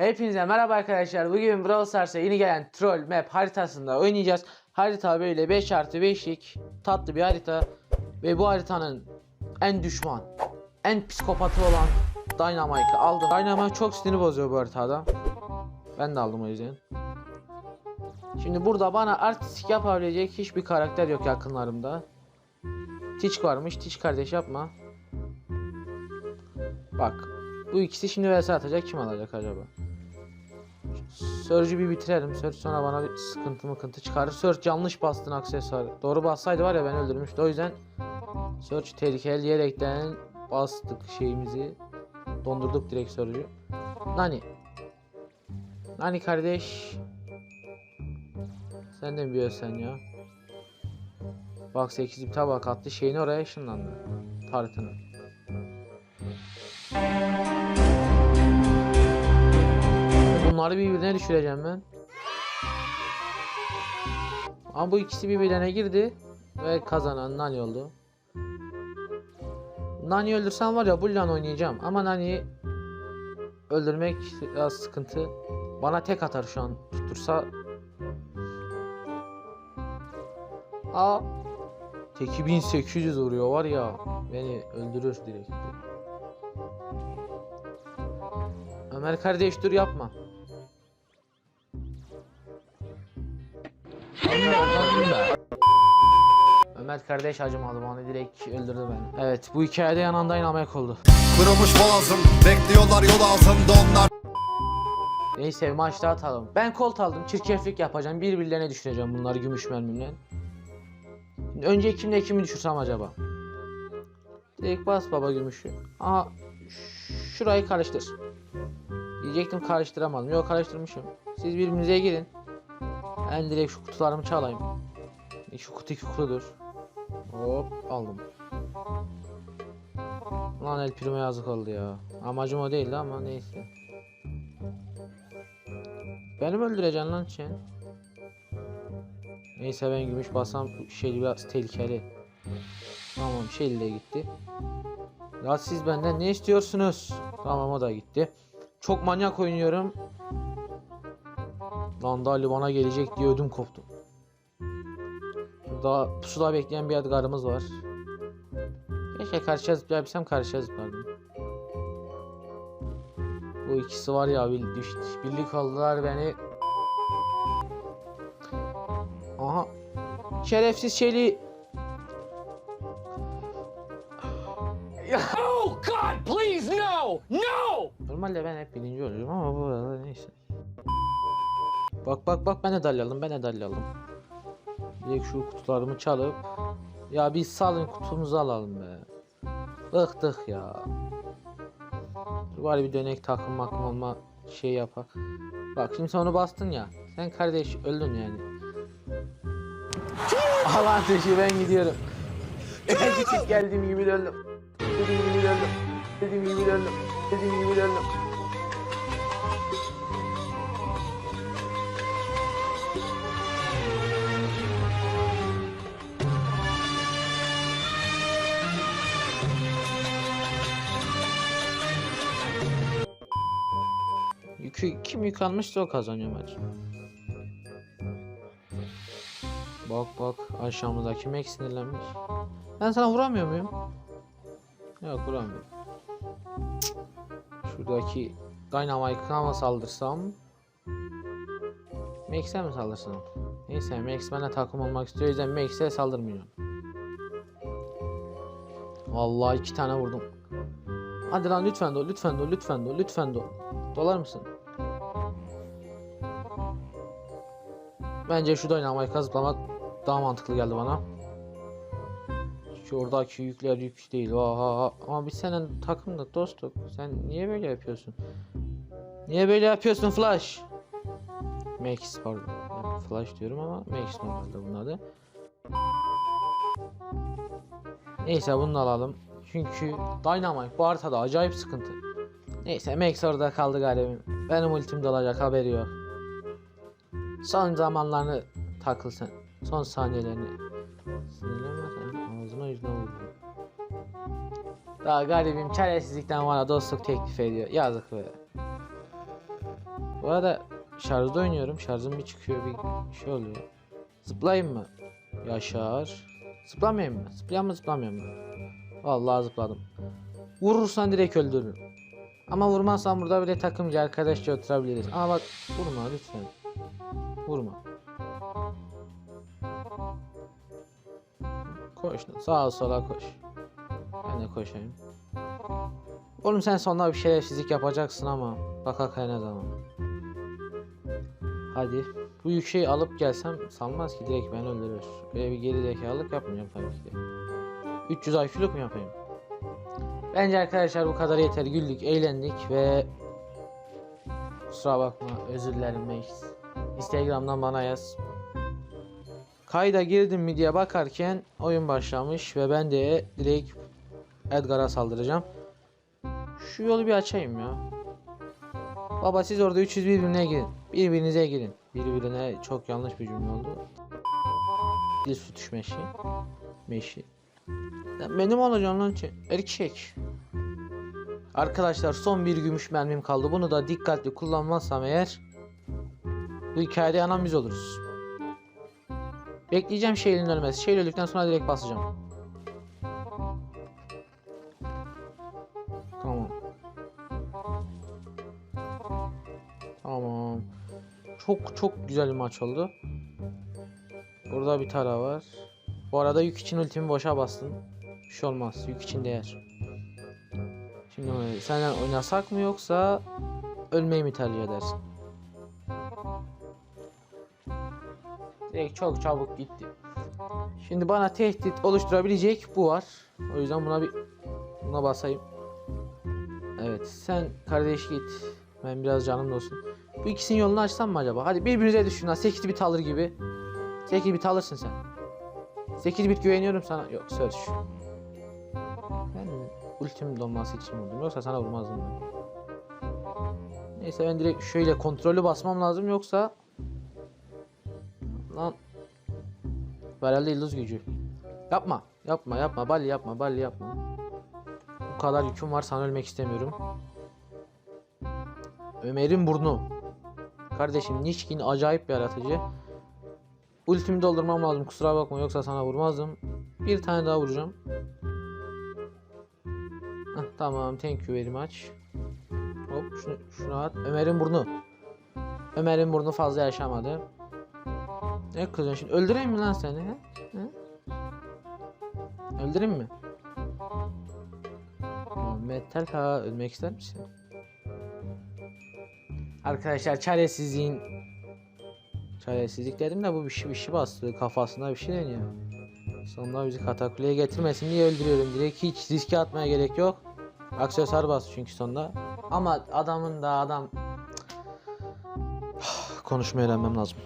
Hepinize merhaba arkadaşlar. Bugün Brawl Stars'a yeni gelen troll map haritasında oynayacağız. Harita böyle 5 artı 5'lik tatlı bir harita. Ve bu haritanın en düşman, en psikopatı olan Dynamite'ı aldım. Dynamite çok sinir bozuyor bu haritada. Ben de aldım o yüzden. Şimdi burada bana artistik yapabilecek hiçbir karakter yok yakınlarımda. Teach varmış. Teach kardeş yapma. Bak. Bu ikisi şimdi vs atacak. Kim alacak acaba? Surge'ü bir bitirelim. Surge sonra bana bir sıkıntı mıkıntı çıkarır. Surge yanlış bastın aksesuar. Doğru bassaydı var ya ben öldürmüştü. O yüzden Surge tehlikeli diyerekten bastık şeyimizi. Dondurduk direkt Surge'ü. Nani. Nani kardeş. Sen de mi bir ya? Bak 8 bir tabak attı. Şeyini oraya ışınlandı. Tartını. Bunları birbirine düşüreceğim ben. Ama bu ikisi birbirine girdi. Ve kazanan Nani oldu. Nani öldürsem var ya Bullan oynayacağım. Ama Nani'yi öldürmek biraz sıkıntı. Bana tek atar şu an tutursa. Aa. Teki 1800 vuruyor var ya. Beni öldürür direkt. Ömer kardeş dur yapma. Ömer kardeş acımadı bana direkt öldürdü beni. Evet bu hikayede yanan Dynamite oldu. Kırılmış boğazım Bekliyorlar yol altında onlar Neyse maçta atalım. Ben kolt aldım çirkeflik yapacağım birbirlerine düşüreceğim bunları gümüş mermimle. Şimdi önce kimle kimi düşürsem acaba? Direkt bas baba gümüşü. Aha şurayı karıştır. Diyecektim karıştıramadım. Yok karıştırmışım. Siz birbirinize girin. Ben direkt şu kutularımı çalayım. Şu kutu iki kutudur. Hop aldım. Lan El Primo yazık oldu ya. Amacım o değildi ama neyse. Beni mi öldüreceksin lan sen? Neyse ben gümüş basam şey biraz tehlikeli. Tamam şey de gitti. Ya siz benden ne istiyorsunuz? Tamam o da gitti. Çok manyak oynuyorum. Lan Dali bana gelecek diye ödüm koptu. Burada pusuda bekleyen bir adgarımız var. Keşke karşıya zıplayabilsem karşıya zıplardım. Bu ikisi var ya bir, düş, birlik oldular beni. Aha. Şerefsiz şeyli. Oh God, please no! No! Normalde ben hep birinci oluyorum ama bu arada neyse. Bak bak bak ben de dalyadım ben de dalyadım. Direkt şu kutularımı çalıp ya biz salın kutumuzu alalım be. Bıktık ya. Dur bir dönek takım makım olma şey yapak. Bak şimdi sen onu bastın ya. Sen kardeş öldün yani. Alan dışı ben gidiyorum. Küçük geldiğim gibi de öldüm. Dediğim gibi de öldüm. Dediğim gibi de öldüm. Dediğim gibi de kim yük almışsa o kazanıyor maç. Bak bak aşağımızdaki Max sinirlenmiş. Ben sana vuramıyor muyum? Yok vuramıyorum. Şuradaki Dynamite'a mı saldırsam? Max'e mi saldırsam? Neyse Max bana takım olmak istiyor o yüzden Max'e saldırmıyorum. Vallahi iki tane vurdum. Hadi lan lütfen do, lütfen do, lütfen do, lütfen do. Dolar mısın? Bence şu Dynamite'a zıplamak daha mantıklı geldi bana. Şuradaki yükler yük değil. Oha. Ama biz senin takımda dostuk. Sen niye böyle yapıyorsun? Niye böyle yapıyorsun Flash? Max pardon. Flash diyorum ama Max normalde bunun adı. Neyse bunu alalım. Çünkü Dynamite bu haritada acayip sıkıntı. Neyse Max orada kaldı garibim. Benim ultim dalacak haberi yok. Son zamanlarını takıl sen. Son saniyelerini. Sinirlenme sen. Ağzına yüzüne vurdum. Daha garibim çaresizlikten bana dostluk teklif ediyor. Yazık be. Bu arada şarjda oynuyorum. Şarjım bir çıkıyor bir şey oluyor. Zıplayayım mı? Yaşar. Zıplamayayım mı? Zıplayayım mı zıplamayayım mı? Vallahi zıpladım. Vurursan direkt öldürürüm. Ama vurmazsan burada bile takımcı arkadaşça oturabiliriz. Ama bak vurma lütfen. Vurma. Koş lan, sağa sola koş. Ben de koşayım. Oğlum sen sonunda bir şerefsizlik yapacaksın ama bak ne zaman. Hadi. Bu yük şeyi alıp gelsem salmaz ki direkt beni öldürür. Böyle bir geri zekalılık yapmayacağım tabii ki de. 300 IQ'luk mu yapayım? Bence arkadaşlar bu kadar yeter. Güldük, eğlendik ve kusura bakma özür dilerim. Instagram'dan bana yaz. Kayda girdim mi diye bakarken oyun başlamış ve ben de direkt Edgar'a saldıracağım. Şu yolu bir açayım ya. Baba siz orada 300 birbirine girin. Birbirinize girin. Birbirine çok yanlış bir cümle oldu. Dil sütüş meşi. Meşi. Benim olacağım lan. Erkek. Arkadaşlar son bir gümüş mermim kaldı. Bunu da dikkatli kullanmazsam eğer bu hikayede yanan biz oluruz. Bekleyeceğim Şeyl'in ölmesi. Şeyl öldükten sonra direkt basacağım. Tamam. Tamam. Çok çok güzel bir maç oldu. Burada bir tara var. Bu arada yük için ultimi boşa bastım. Bir şey olmaz. Yük için değer. Şimdi e, senden oynasak mı yoksa ölmeyi mi tercih edersin? Direkt çok çabuk gitti. Şimdi bana tehdit oluşturabilecek bu var. O yüzden buna bir buna basayım. Evet sen kardeş git. Ben biraz canım olsun. Bu ikisinin yolunu açsam mı acaba? Hadi birbirinize düşün lan. 8 bit alır gibi. 8 bit alırsın sen. 8 bit güveniyorum sana. Yok söz. Ben ultim dolması için vurdum. Yoksa sana vurmazdım ben. Neyse ben direkt şöyle kontrollü basmam lazım yoksa Lan herhalde yıldız gücü. Yapma. Yapma yapma. Bali yapma. Bali yapma. Bu kadar yüküm var sana ölmek istemiyorum. Ömer'in burnu. Kardeşim Nişkin acayip bir yaratıcı. Ultimi doldurmam lazım kusura bakma yoksa sana vurmazdım. Bir tane daha vuracağım. Heh, tamam thank you very much. Hop şunu, şunu at. Ömer'in burnu. Ömer'in burnu fazla yaşamadı. Ne kızıyorsun şimdi? Öldüreyim mi lan seni? He? He? Öldüreyim mi? Metal ha ölmek ister misin? Arkadaşlar çaresizliğin Çaresizlik dedim de bu bir şey, bir şey bastı kafasına bir şey deniyor. Sonunda bizi katakuleye getirmesin diye öldürüyorum. Direkt hiç riske atmaya gerek yok. Aksesuar bastı çünkü sonunda. Ama adamın da adam konuşmayı öğrenmem lazım.